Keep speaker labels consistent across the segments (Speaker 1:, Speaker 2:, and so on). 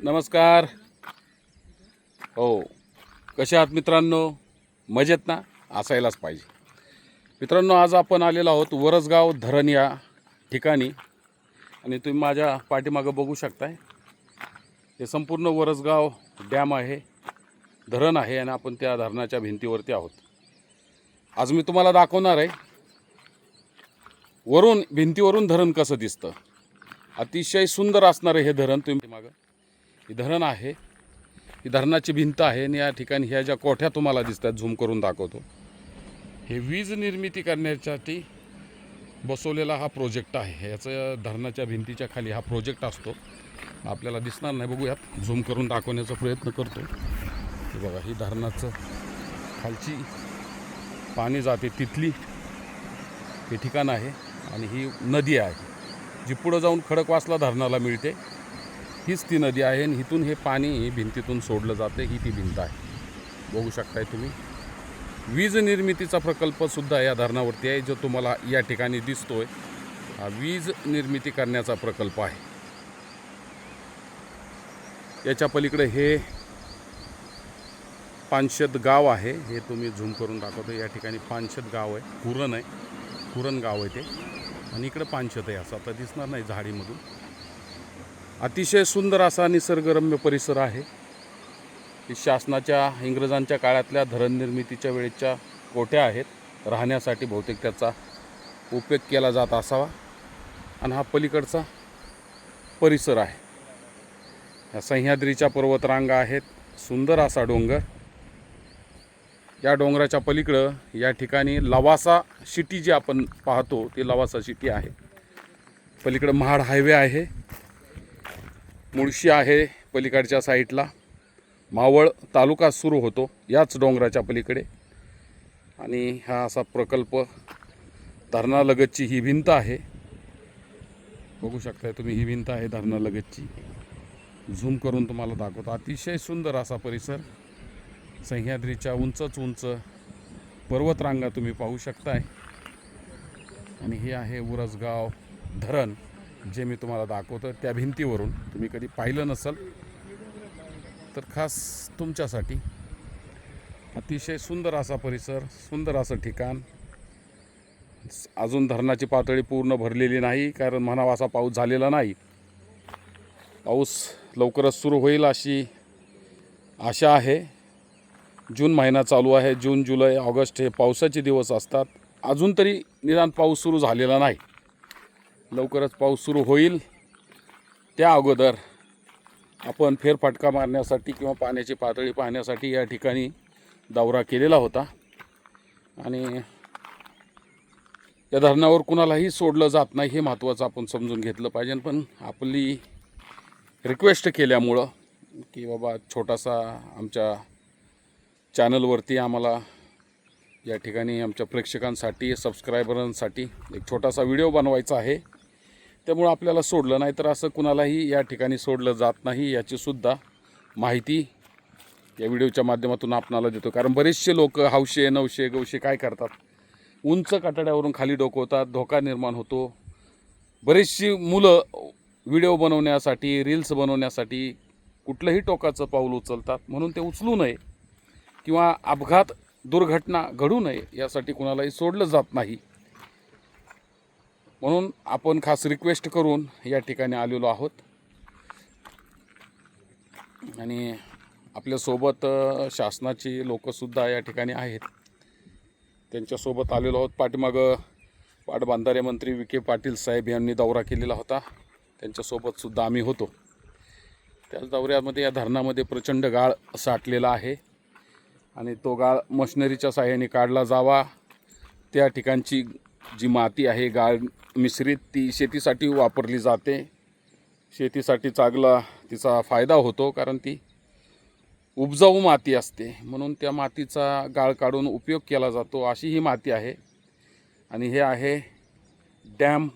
Speaker 1: नमस्कार. हो कसे आहात मित्रांनो? मजेत ना? असायलाच पाहिजे. मित्रांनो आज आपण आलेलो आहोत वरसगाव धरण या ठिकाणी. आणि तुम्ही माझ्या पाठीमागं बघू शकताय. हे संपूर्ण वरसगाव डॅम आहे धरण आहे आणि आपण त्या धरणाच्या भिंतीवरती आहोत. आज मी तुम्हाला दाखवणार आहे वरून भिंतीवरून धरण कसं दिसतं. अतिशय सुंदर असणारं हे धरण तुम्ही मागं ही धरण आहे. ही धरणाची भिंत आहे आणि या ठिकाणी ह्या ज्या कोठ्या तुम्हाला दिसतात झूम करून दाखवतो. हे वीज निर्मिती करण्यासाठी बसवलेला हा प्रोजेक्ट आहे. याचं धरणाच्या भिंतीच्या खाली हा प्रोजेक्ट असतो. आपल्याला दिसणार नाही बघूयात. झूम करून दाखवण्याचा प्रयत्न करतो. हे बघा ही धरणाचं खालची पाणी जाते तिथली. हे ठिकाण आहे आणि ही नदी आहे जी पुढं जाऊन खडकवासला धरणाला मिळते. हीच ती नदी आहे आणि इथून हे पाणी भिंतीतून सोडलं जातं ही ती भिंत आहे. बघू शकताय तुम्ही. वीज निर्मितीचा प्रकल्पसुद्धा या धरणावरती आहे जो तुम्हाला या ठिकाणी दिसतोय. हा वीज निर्मिती करण्याचा प्रकल्प आहे. याच्या पलीकडे हे पानशेत गाव आहे हे तुम्ही झूम करून दाखवतो. या ठिकाणी पानशेत गाव आहे कुरण आहे. कुरण गाव आहे ते. आणि इकडं पानशेत आहे असं आता दिसणार नाही झाडीमधून. अतिशय सुंदर असा निसर्गरम्य परिसर आहे. शासनाच्या इंग्रजांच्या काळातल्या धरण निर्मितीच्या वेळेच्या कोट्या आहेत राहण्यासाठी बहुतेक त्याचा उपयोग केला जात असावा. आणि हा पलीकडचा परिसर आहे. ह्या सह्याद्रीच्या पर्वतरांगा आहेत सुंदर असा डोंगर. या डोंगराच्या पलीकडं या ठिकाणी लवासा सिटी जी आपण पाहतो ती लवासा सिटी आहे. पलीकडं महाड हायवे आहे. मुळशी आहे पलीकडच्या साईडला. मावळ तालुका सुरू होतो याच डोंगराच्या पलीकडे. आणि हा असा प्रकल्प धरणालगतची ही भिंत आहे. बघू शकताय तुम्ही ही भिंत आहे धरणालगतची. झूम करून तुम्हाला दाखवतो. अतिशय सुंदर असा परिसर. सह्याद्रीच्या उंचच उंच पर्वतरांगा तुम्ही पाहू शकताय. आणि हे आहे उरसगाव धरण. जे मी तुम्हाला दाखवतो त्या भिंतीवरून तुम्ही कधी पाहिलं नसल तर खास तुमच्यासाठी अतिशय सुंदर असा परिसर सुंदर असं ठिकाण. अजून धरणाची पातळी पूर्ण भरलेली नाही कारण म्हणावा असा पाऊस झालेला नाही. पाऊस लवकरच सुरू होईल अशी आशा आहे. जून महिना चालू आहे जून जुलै ऑगस्ट हे पावसाचे दिवस असतात. अजून तरी निदान पाऊस सुरू झालेला नाही. लवकरच पाऊस सुरू होईल. त्या अगोदर आपण फेरफटका मारण्यासाठी किंवा पाण्याची पातळी पाहण्यासाठी या ठिकाणी दौरा केलेला होता. आणि या धरणावर कुणालाही सोडलं जात नाही हे महत्त्वाचं आपण समजून घेतलं पाहिजे. पण आपली रिक्वेस्ट केल्यामुळं की बाबा छोटासा आमच्या चॅनलवरती आम्हाला या ठिकाणी आमच्या प्रेक्षकांसाठी सबस्क्रायबरांसाठी एक छोटासा व्हिडिओ बनवायचा आहे. त्यामुळं आपल्याला सोडलं नाही तर असं कुणालाही या ठिकाणी सोडलं जात नाही याचीसुद्धा माहिती या व्हिडिओच्या माध्यमातून आपणाला देतो. कारण बरेचसे लोक हौशे नवशे गवशे काय करतात? उंच काटाड्यावरून खाली डोकवतात धोका निर्माण होतो. बरेचशी मुलं व्हिडिओ बनवण्यासाठी रील्स बनवण्यासाठी कुठलंही टोकाचं पाऊल उचलतात म्हणून ते उचलू नये किंवा अपघात दुर्घटना घडू नये यासाठी कुणालाही सोडलं जात नाही. म्हणून आपण खास रिक्वेस्ट करून या ठिकाणी आलेलो आहोत. आणि आपल्यासोबत शासनाची लोकंसुद्धा या ठिकाणी आहेत. त्यांच्यासोबत आलेलो आहोत. पाठीमागं पाटबांधारे मंत्री विखे पाटील साहेब यांनी दौरा केलेला होता. त्यांच्यासोबतसुद्धा आम्ही होतो. त्याच दौऱ्यामध्ये या धरणामध्ये प्रचंड गाळ साठलेला आहे. आणि तो गाळ मशिनरीच्या साह्याने काढला जावा. त्या ठिकाणची जी माती आहे गाळ मिश्रित ती शेतीसाठी वापरली जाते. शेतीसाठी चांगला तिचा फायदा होतो कारण ती उपजाऊ माती असते. म्हणून त्या मातीचा गाळ काढून उपयोग केला जातो. अशी ही माती आहे. आणि हे आहे डॅम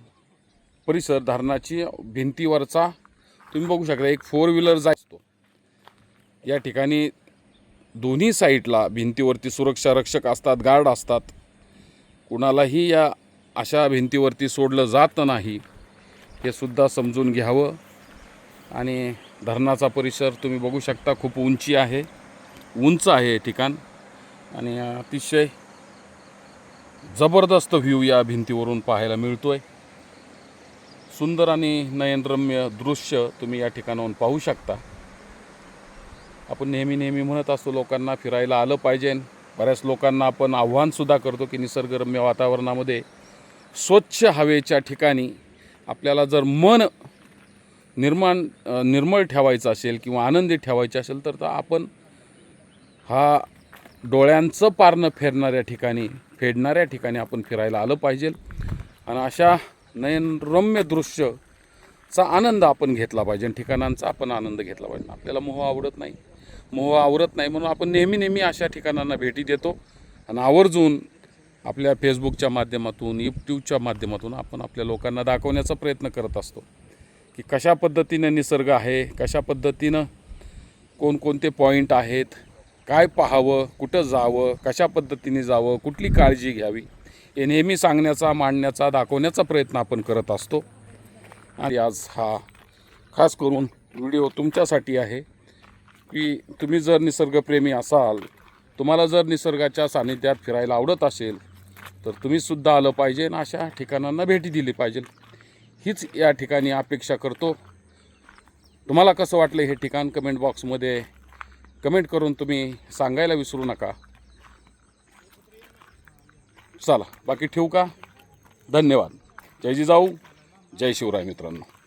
Speaker 1: परिसर धरणाची भिंतीवरचा. तुम्ही बघू शकता एक फोर व्हीलर असतो. या ठिकाणी दोन्ही साईडला भिंतीवरती सुरक्षा रक्षक असतात गार्ड असतात. कुणालाही या अशा भिंतीवरती सोडलं जात नाही हे सुद्धा समजून घ्यावं. आणि धरणाचा परिसर तुम्ही बघू शकता खूप उंची आहे. उंच आहे हे ठिकाण. आणि अतिशय जबरदस्त व्ह्यू या भिंतीवरून पाहायला मिळतो आहे सुंदर आणि नयनरम्य दृश्य तुम्ही या ठिकाणाहून पाहू शकता. आपण नेहमी नेहमी म्हणत असतो लोकांना फिरायला आलं पाहिजे. बऱ्याच लोकांना आपण आव्हानसुद्धा करतो की निसर्गरम्य वातावरणामध्ये स्वच्छ हवेच्या ठिकाणी आपल्याला जर मन निर्माण निर्मळ ठेवायचं असेल किंवा आनंदी ठेवायचं असेल तर तर आपण हा डोळ्यांचं पारणं फेरणाऱ्या ठिकाणी फेडणाऱ्या ठिकाणी आपण फिरायला आलं पाहिजे. आणि अशा नयनरम्य दृश्यचा आनंद आपण घेतला पाहिजे ठिकाणांचा आपण आनंद घेतला पाहिजे. आपल्याला मोह आवडत नाही. मोह आवडत नाही म्हणून आपण नेहमी नेहमी अशा ठिकाणांना भेटी देतो. आणि आवर्जून आपल्या फेसबुकच्या माध्यमातून यूट्यूबच्या माध्यमातून आपण आपल्या लोकांना दाखवण्याचा प्रयत्न करत असतो. की कशा पद्धतीनं निसर्ग आहे कशा पद्धतीनं कोणकोणते पॉईंट आहेत काय पाहावं कुठं जावं कशा पद्धतीने जावं कुठली काळजी घ्यावी हे नेहमी सांगण्याचा मांडण्याचा दाखवण्याचा प्रयत्न आपण करत असतो. आणि आज हा खास करून व्हिडिओ तुमच्यासाठी आहे. की तुम्ही जर निसर्गप्रेमी असाल तुम्हाला जर निसर्गाच्या सानिध्यात फिरायला आवडत असेल तर तुम्हीसुद्धा आलं पाहिजे आणि अशा ठिकाणांना भेटी दिली पाहिजे. हीच या ठिकाणी अपेक्षा करतो. तुम्हाला कसं वाटलं हे ठिकाण कमेंट बॉक्समध्ये कमेंट करून तुम्ही सांगायला विसरू नका. चला बाकी ठेवू का? धन्यवाद. जय जिजाऊ जय शिवराय मित्रांनो.